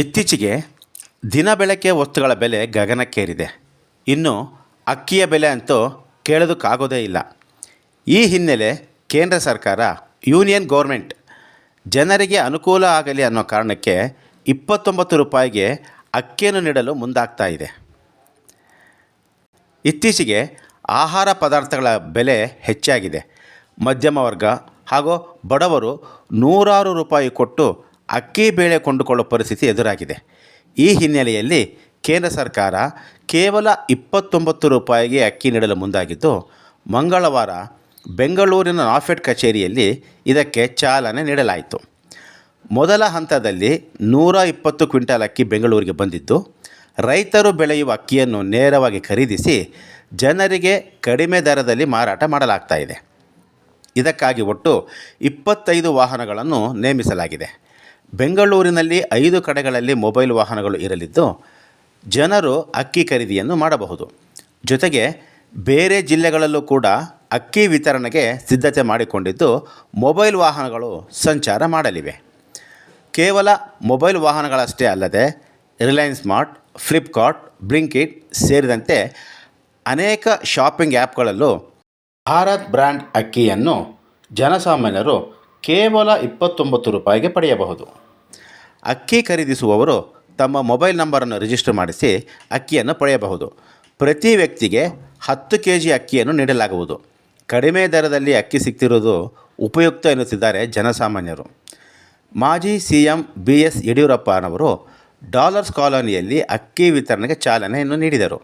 ಇತ್ತೀಚೆಗೆ ದಿನ ಬೆಳಕೆ ವಸ್ತುಗಳ ಬೆಲೆ ಗಗನಕ್ಕೇರಿದೆ. ಇನ್ನು ಅಕ್ಕಿಯ ಬೆಲೆ ಅಂತೂ ಕೇಳೋದಕ್ಕಾಗೋದೇ ಇಲ್ಲ. ಈ ಹಿನ್ನೆಲೆ ಕೇಂದ್ರ ಸರ್ಕಾರ, ಯೂನಿಯನ್ ಗೌರ್ಮೆಂಟ್ ಜನರಿಗೆ ಅನುಕೂಲ ಆಗಲಿ ಅನ್ನೋ ಕಾರಣಕ್ಕೆ ಇಪ್ಪತ್ತೊಂಬತ್ತು ರೂಪಾಯಿಗೆ ಅಕ್ಕಿಯನ್ನು ನೀಡಲು ಮುಂದಾಗ್ತಾ ಇದೆ. ಇತ್ತೀಚೆಗೆ ಆಹಾರ ಪದಾರ್ಥಗಳ ಬೆಲೆ ಹೆಚ್ಚಾಗಿದೆ. ಮಧ್ಯಮ ವರ್ಗ ಹಾಗೂ ಬಡವರು ನೂರಾರು ರೂಪಾಯಿ ಕೊಟ್ಟು ಅಕ್ಕಿ ಬೇಳೆ ಕೊಂಡುಕೊಳ್ಳೋ ಪರಿಸ್ಥಿತಿ ಎದುರಾಗಿದೆ. ಈ ಹಿನ್ನೆಲೆಯಲ್ಲಿ ಕೇಂದ್ರ ಸರ್ಕಾರ ಕೇವಲ ಇಪ್ಪತ್ತೊಂಬತ್ತು ರೂಪಾಯಿಗೆ ಅಕ್ಕಿ ನೀಡಲು ಮುಂದಾಗಿದ್ದು, ಮಂಗಳವಾರ ಬೆಂಗಳೂರಿನ ನಾಫೆಡ್ ಕಚೇರಿಯಲ್ಲಿ ಇದಕ್ಕೆ ಚಾಲನೆ ನೀಡಲಾಯಿತು. ಮೊದಲ ಹಂತದಲ್ಲಿ ನೂರ ಇಪ್ಪತ್ತು ಕ್ವಿಂಟಾಲ್ ಅಕ್ಕಿ ಬೆಂಗಳೂರಿಗೆ ಬಂದಿದ್ದು, ರೈತರು ಬೆಳೆಯುವ ಅಕ್ಕಿಯನ್ನು ನೇರವಾಗಿ ಖರೀದಿಸಿ ಜನರಿಗೆ ಕಡಿಮೆ ದರದಲ್ಲಿ ಮಾರಾಟ ಮಾಡಲಾಗ್ತಾ ಇದೆ. ಇದಕ್ಕಾಗಿ ಒಟ್ಟು ಇಪ್ಪತ್ತೈದು ವಾಹನಗಳನ್ನು ನೇಮಿಸಲಾಗಿದೆ. ಬೆಂಗಳೂರಿನಲ್ಲಿ ಐದು ಕಡೆಗಳಲ್ಲಿ ಮೊಬೈಲ್ ವಾಹನಗಳು ಇರಲಿದ್ದು, ಜನರು ಅಕ್ಕಿ ಖರೀದಿಯನ್ನು ಮಾಡಬಹುದು. ಜೊತೆಗೆ ಬೇರೆ ಜಿಲ್ಲೆಗಳಲ್ಲೂ ಕೂಡ ಅಕ್ಕಿ ವಿತರಣೆಗೆ ಸಿದ್ಧತೆ ಮಾಡಿಕೊಂಡಿದ್ದು, ಮೊಬೈಲ್ ವಾಹನಗಳು ಸಂಚಾರ ಮಾಡಲಿವೆ. ಕೇವಲ ಮೊಬೈಲ್ ವಾಹನಗಳಷ್ಟೇ ಅಲ್ಲದೆ, ರಿಲಯನ್ಸ್ ಸ್ಮಾರ್ಟ್, ಫ್ಲಿಪ್ಕಾರ್ಟ್, ಬ್ಲಿಂಕಿಟ್ ಸೇರಿದಂತೆ ಅನೇಕ ಶಾಪಿಂಗ್ ಆ್ಯಪ್ಗಳಲ್ಲೂ ಭಾರತ್ ಬ್ರ್ಯಾಂಡ್ ಅಕ್ಕಿಯನ್ನು ಜನಸಾಮಾನ್ಯರು ಕೇವಲ ಇಪ್ಪತ್ತೊಂಬತ್ತು ರೂಪಾಯಿಗೆ ಪಡೆಯಬಹುದು. ಅಕ್ಕಿ ಖರೀದಿಸುವವರು ತಮ್ಮ ಮೊಬೈಲ್ ನಂಬರನ್ನು ರಿಜಿಸ್ಟರ್ ಮಾಡಿಸಿ ಅಕ್ಕಿಯನ್ನು ಪಡೆಯಬಹುದು. ಪ್ರತಿ ವ್ಯಕ್ತಿಗೆ ಹತ್ತು ಕೆ ಜಿ ಅಕ್ಕಿಯನ್ನು ನೀಡಲಾಗುವುದು. ಕಡಿಮೆ ದರದಲ್ಲಿ ಅಕ್ಕಿ ಸಿಗ್ತಿರೋದು ಉಪಯುಕ್ತ ಎನ್ನುತ್ತಿದ್ದಾರೆ ಜನಸಾಮಾನ್ಯರು. ಮಾಜಿ ಸಿ ಎಂ ಬಿ ಎಸ್ ಯಡಿಯೂರಪ್ಪನವರು ಡಾಲರ್ಸ್ ಕಾಲೋನಿಯಲ್ಲಿ ಅಕ್ಕಿ ವಿತರಣೆಗೆ ಚಾಲನೆಯನ್ನು ನೀಡಿದರು.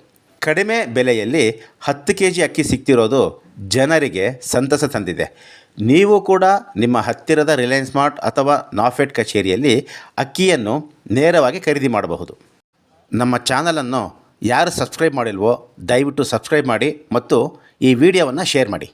ಕಡಿಮೆ ಬೆಲೆಯಲ್ಲಿ ಹತ್ತು ಕೆ ಜಿ ಅಕ್ಕಿ ಸಿಗ್ತಿರೋದು ಜನರಿಗೆ ಸಂತಸ ತಂದಿದೆ. ನೀವು ಕೂಡ ನಿಮ್ಮ ಹತ್ತಿರದ ರಿಲಯನ್ಸ್ ಮಾರ್ಟ್ ಅಥವಾ ನಾಫೆಡ್ ಕಚೇರಿಯಲ್ಲಿ ಅಕ್ಕಿಯನ್ನು ನೇರವಾಗಿ ಖರೀದಿ ಮಾಡಬಹುದು. ನಮ್ಮ ಚಾನಲನ್ನು ಯಾರು ಸಬ್ಸ್ಕ್ರೈಬ್ ಮಾಡಿಲ್ವೋ ದಯವಿಟ್ಟು ಸಬ್ಸ್ಕ್ರೈಬ್ ಮಾಡಿ ಮತ್ತು ಈ ವಿಡಿಯೋವನ್ನು ಶೇರ್ ಮಾಡಿ.